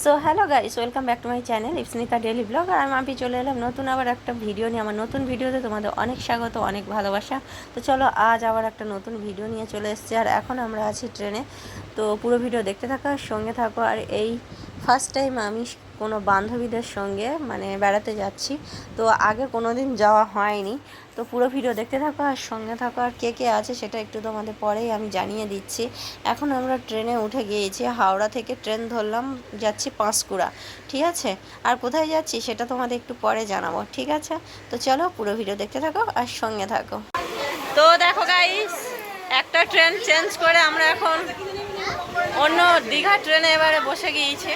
So hello guys welcome back to my channel Ipsanita daily blog আর আমি আপনি চলে এলাম নতুন আবার একটা ভিডিও নিয়ে। আমার নতুন ভিডিওতে তোমাদের অনেক স্বাগত, অনেক ভালোবাসা। তো চলো, আজ আবার একটা নতুন ভিডিও নিয়ে চলে এসেছি, আর এখন আমরা আছি ট্রেনে। তো পুরো ভিডিও দেখতে থাকো সঙ্গে থাকো, আর এই ফার্স্ট টাইম আমি কোনো বান্ধবীদের সঙ্গে মানে বেড়াতে যাচ্ছি। তো আগে কোনো দিন যাওয়া হয়নি। তো পুরো ভিডিও দেখতে থাকো আর সঙ্গে থাকো আর কে কে আছে সেটা একটু তোমাদের পরেই আমি জানিয়ে দিচ্ছি। এখন আমরা ট্রেনে উঠে গিয়েছি, হাওড়া থেকে ট্রেন ধরলাম, যাচ্ছি পাঁশকুড়া, ঠিক আছে? আর কোথায় যাচ্ছি সেটা তোমাদের একটু পরে জানাব, ঠিক আছে? তো চলো পুরো ভিডিও দেখতে থাকো আর সঙ্গে থাকো। তো দেখো গাইস একটা ট্রেন চেঞ্জ করে আমরা এখন অন্য দীঘা ট্রেনে এবারে বসে গিয়েছি।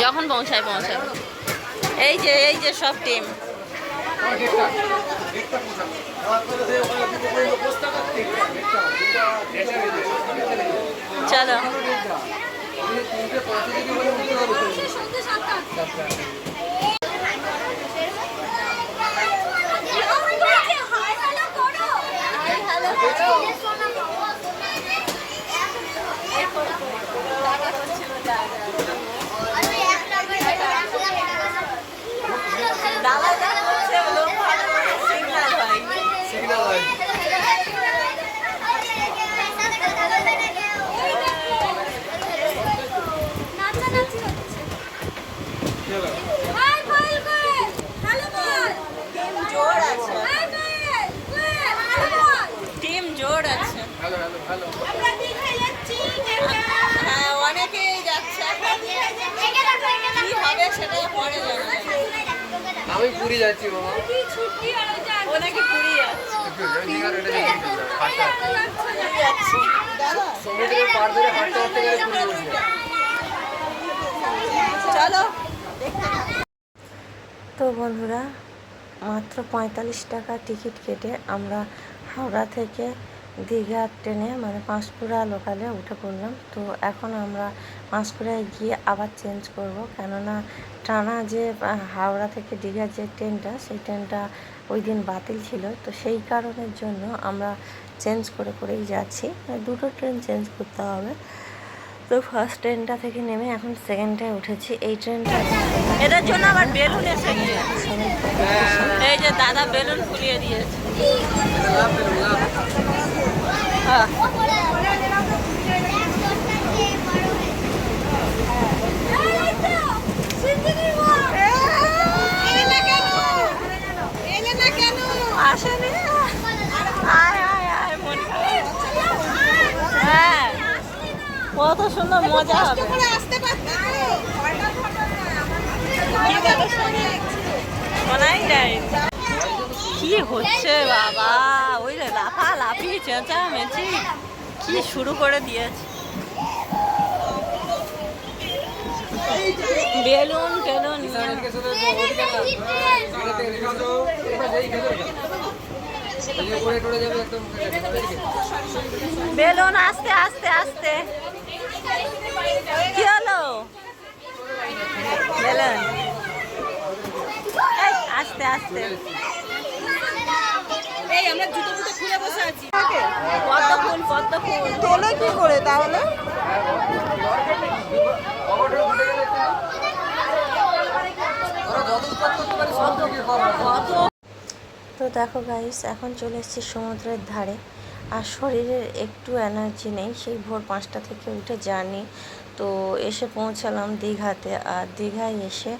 যখন পৌঁছায় পৌঁছায়। এই যে এই যে সব টিম। চলো। তিনটে পাঁচে যদি বলে উঠতে হবে সিগন্যাল হয় টিম জোর আছে হ্যালো হ্যালো হ্যালো হ্যাঁ অনেকেই যাচ্ছে এখন কি হবে সেটা পরে জানা যাবে। আমি পুরী যাচ্ছি বাবা। ও পুরী যাচ্ছে। দীঘার এটা যাচ্ছি হাঁটতে পুরী যাচ্ছে দাদা সমুদ্রের পার ধরে হাঁটতে হাঁটতে গেলে পুরী চলো। তো বন্ধুরা মাত্র পঁয়তাল্লিশ টাকা টিকিট কেটে আমরা হাওড়া থেকে দীঘা ট্রেনে মানে পাঁশকুড়া লোকালে উঠে পড়লাম। তো এখন আমরা পাঁশকুড়ায় গিয়ে আবার চেঞ্জ করব। কেননা টানা যে হাওড়া থেকে দীঘার যে ট্রেনটা সেই ট্রেনটা ওই দিন বাতিল ছিল। তো সেই কারণের জন্য আমরা চেঞ্জ করে করেই যাচ্ছি। মানে দুটো ট্রেন চেঞ্জ করতে হবে। তো ফার্স্ট ট্রেনটা থেকে নেমে এখন সেকেন্ডটায় উঠেছি। এই ট্রেনটা এটার জন্য আবার বেলুন এসে গিয়েছে। এই যে দাদা বেলুন ফুলিয়ে দিয়েছে হ্যাঁ আসেনি আয় আয় আয় মন হ্যাঁ কত সুন্দর মজা হবে কি হচ্ছে বাবা? ওই রে লাফা চেঁচা মেচি কি শুরু করে দিয়েছে বেলুন টেলুন নিয়ে এদিকে চলে যাব, ওদিকে না। সামনে থেকে রেখে দাও। এবার যেই খেতে রেখে দাও। এই যে পড়ে টরে যাবে একদম এদিকে। বেলুন আস্তে আস্তে আস্তে কি হলো বেলুন আস্তে আস্তে এই আমরা জুতো ফুটো খুলে বসে আছি। পদ্ম ফুল পদ্ম ফুল। তোলে কি করে তাহলে? তো দেখো গাইস এখন চলে এসেছি সমুদ্রের ধারে। আর শরীরের একটু এনার্জি নেই সেই ভোর পাঁচটা থেকে উঠে জার্নি। তো এসে পৌঁছালাম দীঘাতে আর দীঘায় এসে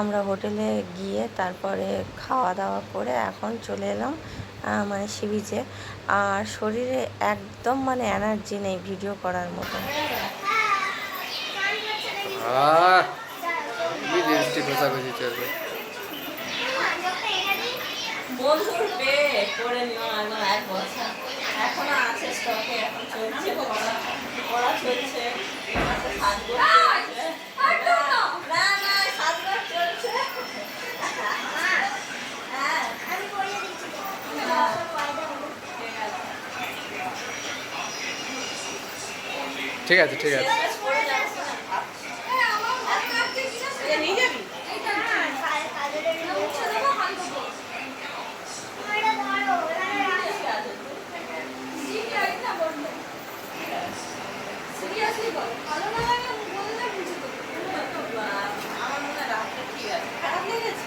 আমরা হোটেলে গিয়ে তারপরে খাওয়া দাওয়া করে এখন চলে এলাম মানে সি বিচে আর শরীরে একদম মানে এনার্জি নেই ভিডিও করার মতো এখনও আছে স্টকে এখন চলছে পড়া পড়া চলছে মাসে সাজগোজ চলছে। না না সাজগোজ চলছে হ্যাঁ ঠিক আছে ঠিক আছে। সিরিয়াসলি বল ভালো না নিয়ে যাবি আমার মনে হয় রাত্রে ঠিক আছে খারাপ লেগেছে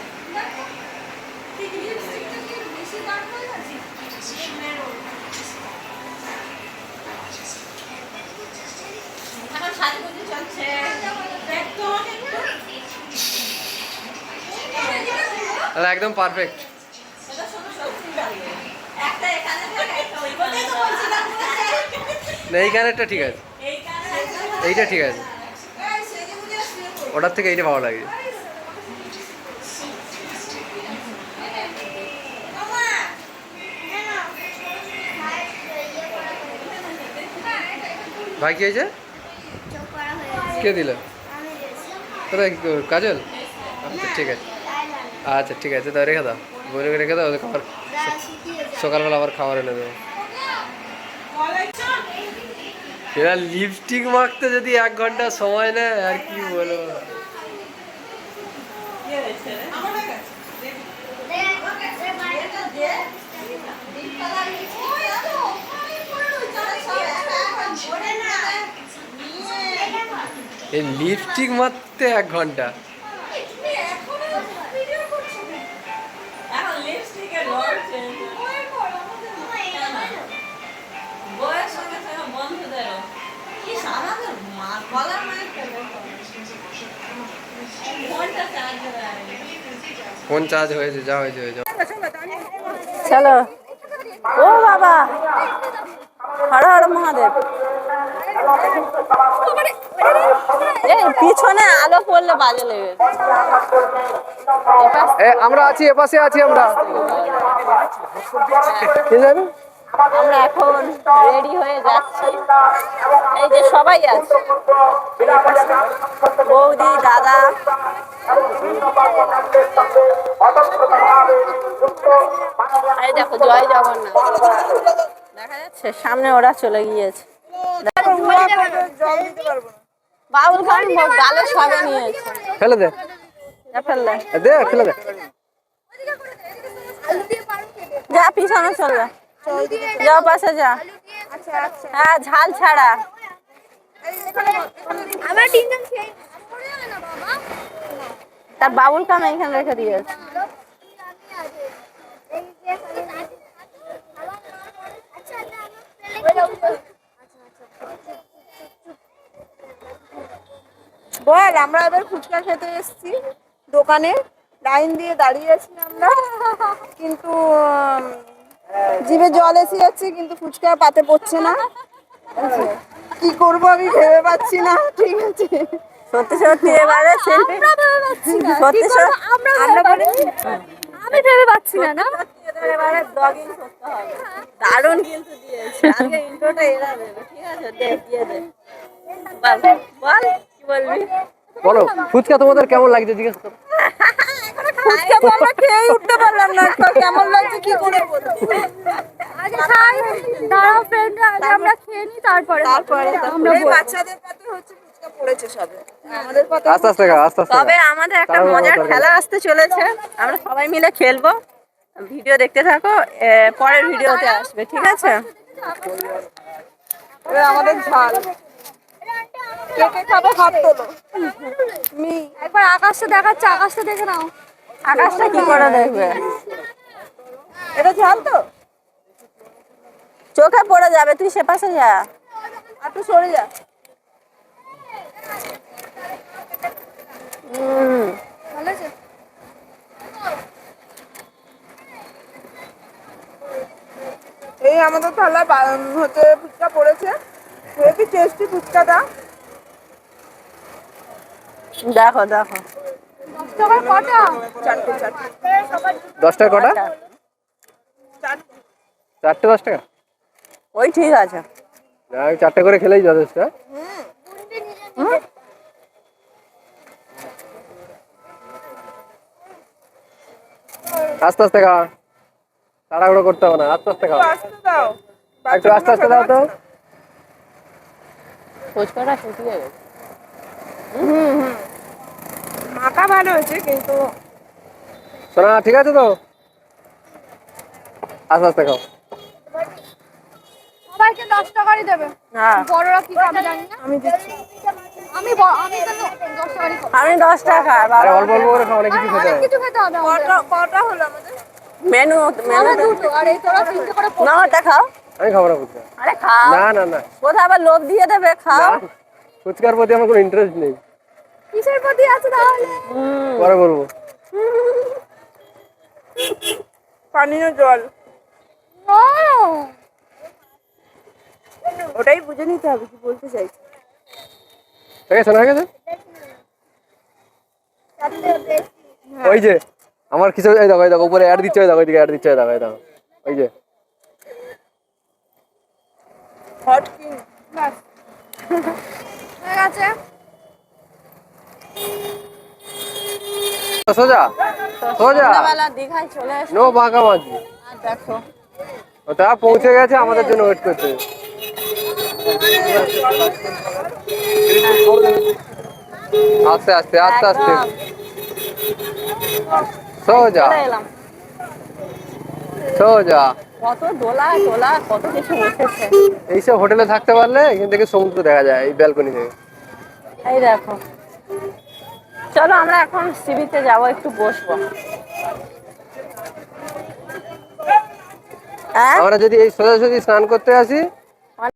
এখন সাজুগুজু চলছে দেখ তো আমাকে একটু। তাহলে একদম পারফেক্ট লাগে। একটা ঠিক আছে। এইটা ঠিক আছে। ওটার থেকে এইটা ভালো লাগে। ভাই কি হয়েছে? কে দিল? কাজল? আচ্ছা ঠিক আছে। আচ্ছা ঠিক আছে তো রেখে দাও। বলে রেখে দাও খাবার সকালবেলা আবার খাবার এনে দেবো। এরা লিপস্টিক মাখতে যদি এক ঘণ্টা সময় নেয়, আর কি বলব। এই লিপস্টিক মারতে এক ঘণ্টা। সঙ্গে বন্ধুদেরও কি সারাদের মা গলার মানে ফোন চার্জ হয়েছে যা হয়েছে হয়েছে চলো ও বাবা হর হর মহাদেব এই পিছনে আলো পড়লে বাজে লেগে আমরা আছি এপাশে আছি আমরা কে জানি আমরা এখন রেডি হয়ে যাচ্ছি। এই যে সবাই আছে। বৌদি দাদা। এই দেখো জয় জগন্নাথ। দেখা যাচ্ছে সামনে ওরা চলে গিয়েছে। বাবুল খান গালে সবে নিয়েছে। দে। দে ফেলে দে। যা পিছনে চল যা যা পাশে যা। হ্যাঁ ঝাল ছাড়া। আমরা তিনজন খেয়ে তার বাবুল কাম এখানে রেখে দিয়েছে বল আমরা এবার ফুচকা খেতে এসেছি দোকানে। লাইন দিয়ে দাঁড়িয়ে আছি আমরা। কিন্তু জিভে জল এসে যাচ্ছে কিন্তু ফুচকা পাতে পড়ছে না। কি করব আমি ভেবে পাচ্ছি না ঠিক আছে। সত্যি সত্যি এবারে সত্যি সত্যি। আমরা আমি ভেবে পাচ্ছি না না? এবারে ব্লগিং করতে হবে। দারুণ কিন্তু দিয়েছে। আজকে ইন্ট্রোটা এরা দেবে ঠিক আছে? দে দিয়ে দে। বল বল কি বলবি? বলো ফুচকা তোমাদের কেমন লাগছে? জিজ্ঞেস করো। ফুচকা তো আমরা খেয়েই উঠতে পারলাম না। তো কেমন লাগছে কি করে আগে খাই দাঁড়াও ফ্রেন্ডরা আগে আমরা খেয়ে নিই তারপরে তারপরে আমরা বাচ্চাদের পাতে হচ্ছে ফুচকা পড়েছে সবে। আমাদের পাতে আস্তে আস্তে আস্তে আস্তে তবে আমাদের একটা মজার খেলা আসতে চলেছে। আমরা সবাই মিলে খেলব। ভিডিও দেখতে থাকো পরের ভিডিওতে আসবে ঠিক আছে? এবার আমাদের ঝাল। কে কে খাবে হাত তোলো। মি। একবার আকাশটা দেখাচ্ছে আকাশটা দেখে নাও। আকাশটা কি করে দেখবে? এটা ঝাল তো? চোখে পড়ে যাবে তুই সে পাশে যা। আর একটু সরে যা। এই আমাদের থালা হচ্ছে ফুচকা পড়েছে। হেভি টেস্টি ফুচকাটা। দেখো দেখো। দশ কটা? চারটে চারটে দশ টাকা কটা? চারটে দশ টাকা ওই ঠিক আছে। না চারটে করে খেলেই যথেষ্ট। হ্যাঁ? আস্তে আস্তে খাওয়া তাড়াহুড়ো করতে হবে না আস্তে আস্তে খাওয়া একটু আসতে দাও আস্তে দাও তো। ফুচকাটা শুকিয়ে গেছে। মাখা ভালো হয়েছে কিন্তু সোনা ঠিক আছে তো? আস্তে আস্তে খাও। সবাইকে দশ টাকারই দেবে। হ্যাঁ। বড়রা কি খাবে জানি না। আমি দিচ্ছি। আমি আমি দশ টাকারই খাব আমি দশ টাকা আরে অল্প অল্প করে খাও অনেক কিছু খেতে হয়। কিছু খেতে হবে কটা কটা হলো আমাদের? মেনু মেনু দুটো আর এই তোরা তিনটে করে না ওটা খাও। আমি খাব না ফুচকা। আরে খাও। না না না। কোথায় আবার লোভ দিয়ে দেবে খাও। ফুচকার প্রতি আমার কোনো ইন্টারেস্ট নেই। কিসের প্রতি আছে তাহলে? পরে বলব। পানীয় জল। ওটাই বুঝে নিতে হবে কি বলতে চাইছি। ঠিক আছে হয়ে গেছে? ওই যে আমার কিছু এই দেখো এই দেখো উপরে অ্যাড দিচ্ছে ওই দেখো ওইদিকে অ্যাড দিচ্ছে দেখো এই দেখো ওই যে। হট কিং ব্যাস। হয়ে গেছে। সোজা? সোজা? দীঘায় চলে এসে নো দেখো। ওটা পৌঁছে গেছে আমাদের জন্য ওয়েট করছে আস্তে আস্তে আস্তে আস্তে। সোজা। সোজা। কত দোলা টোলা কত কিছু বসেছে। এইসব হোটেলে থাকতে পারলে এখান থেকে সমুদ্র দেখা যায় এই ব্যালকনি থেকে। এই দেখো। চলো আমরা এখন সিবিতে যাব, একটু বসবো। হ্যাঁ? আমরা যদি এই সোজাসুজি স্নান করতে আসি